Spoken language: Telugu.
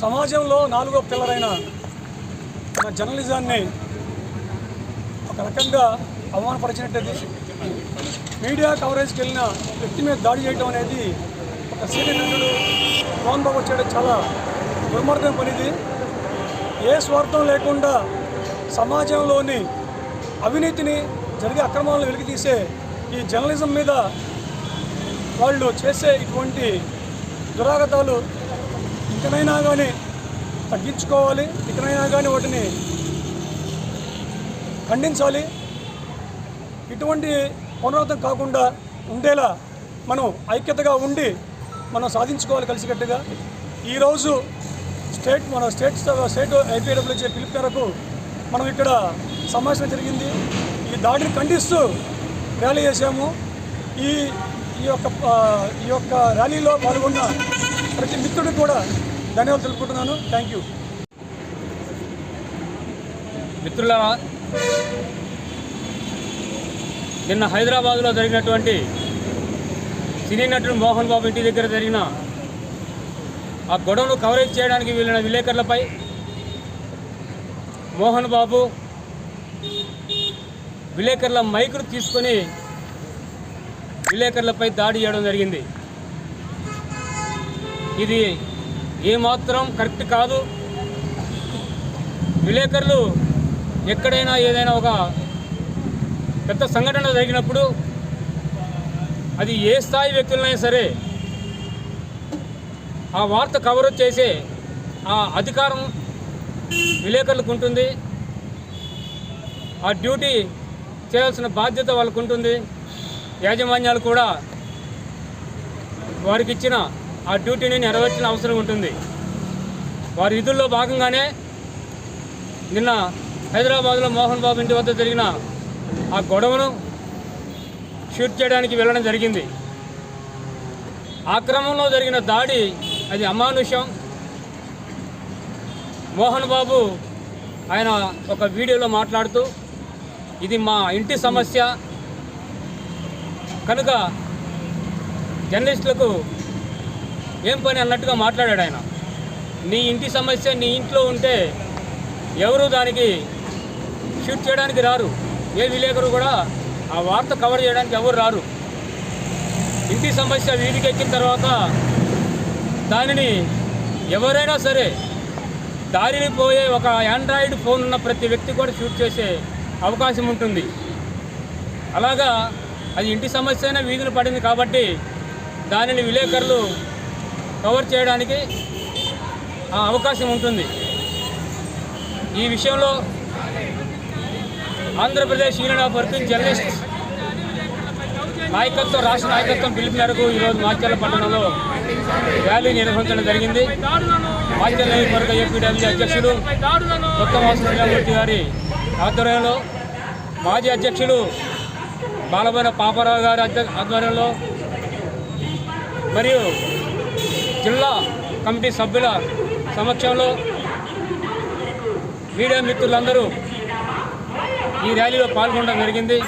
సమాజంలో నాలుగో పిల్లరైన మన జర్నలిజాన్ని ఒక రకంగా అవమానపరిచినట్టది మీడియా కవరేజ్కి వెళ్ళిన వ్యక్తి మీద దాడి చేయడం అనేది ఒక సీనియర్ నటుడు మోహన్ బాబు చేయడం చాలా దుర్మార్గం పనిది. ఏ స్వార్థం లేకుండా సమాజంలోని అవినీతిని జరిగే అక్రమాలను వెలికితీసే ఈ జర్నలిజం మీద వాళ్ళు చేసే ఇటువంటి దురాగతాలు ఇకనైనా కానీ తగ్గించుకోవాలి ఇకనైనా కానీ వాటిని ఖండించాలి. ఇటువంటి పునరావృతం కాకుండా ఉండేలా మనం ఐక్యతగా ఉండి మనం సాధించుకోవాలి కలిసికట్టుగా. ఈరోజు స్టేట్ మన స్టేట్ స్టేట్ ఐపీడబ్ల్యూచే పిలుపు మేరకు మనం ఇక్కడ సమావేశం జరిగింది. ఈ దాడిని ఖండిస్తూ ర్యాలీ చేశాము. ఈ ఈ యొక్క ఈ యొక్క ర్యాలీలో పాల్గొన్న ప్రతి మిత్రుడు కూడా ధన్యవాదాలు తెలుపుకుంటున్నాను. థ్యాంక్ యూ మిత్రులారా నిన్న హైదరాబాద్లో జరిగినటువంటి సినీ నటుడు మోహన్ బాబు ఇంటి దగ్గర జరిగిన ఆ గొడవను కవరేజ్ చేయడానికి వెళ్ళిన విలేకరులపై మోహన్ బాబు విలేకరుల మైకులు తీసుకొని విలేకరులపై దాడి చేయడం జరిగింది. ఇది ఏమాత్రం కరెక్ట్ కాదు. విలేకరులు ఎక్కడైనా ఏదైనా ఒక పెద్ద సంఘటన జరిగినప్పుడు అది ఏ స్థాయి వ్యక్తులైనా సరే ఆ వార్త కవరేజ్ చేసే ఆ అధికారం విలేకరులకు ఉంటుంది. ఆ డ్యూటీ చేయాల్సిన బాధ్యత వాళ్ళకు ఉంటుంది. యాజమాన్యాలు కూడా వారికి ఇచ్చిన ఆ డ్యూటీని నెరవేర్చిన అవసరం ఉంటుంది. వారి విధుల్లో భాగంగానే నిన్న హైదరాబాద్లో మోహన్ బాబు ఇంటి వద్ద జరిగిన ఆ గొడవను షూట్ చేయడానికి వెళ్ళడం జరిగింది. ఆ క్రమంలో జరిగిన దాడి అది అమానుష్యం మోహన్ బాబు ఆయన ఒక వీడియోలో మాట్లాడుతూ ఇది మా ఇంటి సమస్య. కనుక జర్నలిస్టులకు ఏం పని అన్నట్టుగా మాట్లాడాడు ఆయన. నీ ఇంటి సమస్య నీ ఇంట్లో ఉంటే ఎవరు దానికి షూట్ చేయడానికి రారు. ఏ విలేకరు కూడా ఆ వార్త కవర్ చేయడానికి ఎవరు రారు. ఇంటి సమస్య వీధికి ఎక్కిన తర్వాత దానిని ఎవరైనా సరే దారిని పోయే ఒక ఆండ్రాయిడ్ ఫోన్ ఉన్న ప్రతి వ్యక్తి కూడా షూట్ చేసే అవకాశం ఉంటుంది. అలాగా అది ఇంటి సమస్య అయినా వీధిని పడింది కాబట్టి దానిని విలేకరులు కవర్ చేయడానికి అవకాశం ఉంటుంది. ఈ విషయంలో Andhra Pradesh union of working journalist నాయకత్వం రాష్ట్ర నాయకత్వం పిలుపు మేరకు ఈరోజు మాచర్ల పట్టణంలో ర్యాలీ నిర్వహించడం జరిగింది. మాచర్ల నియోజకవర్గ ఏపీడబ్ల్యూ అధ్యక్షుడు ఉత్తమ వాసుమూర్తి గారి ఆధ్వర్యంలో మాజీ అధ్యక్షులు బాలబోయిన పాపారావు గారి అధ్య- ఆధ్వర్యంలో మరియు జిల్లా కమిటీ సభ్యుల సమక్షంలో మీడియా మిత్రులందరూ ఈ ర్యాలీలో పాల్గొనడం జరిగింది.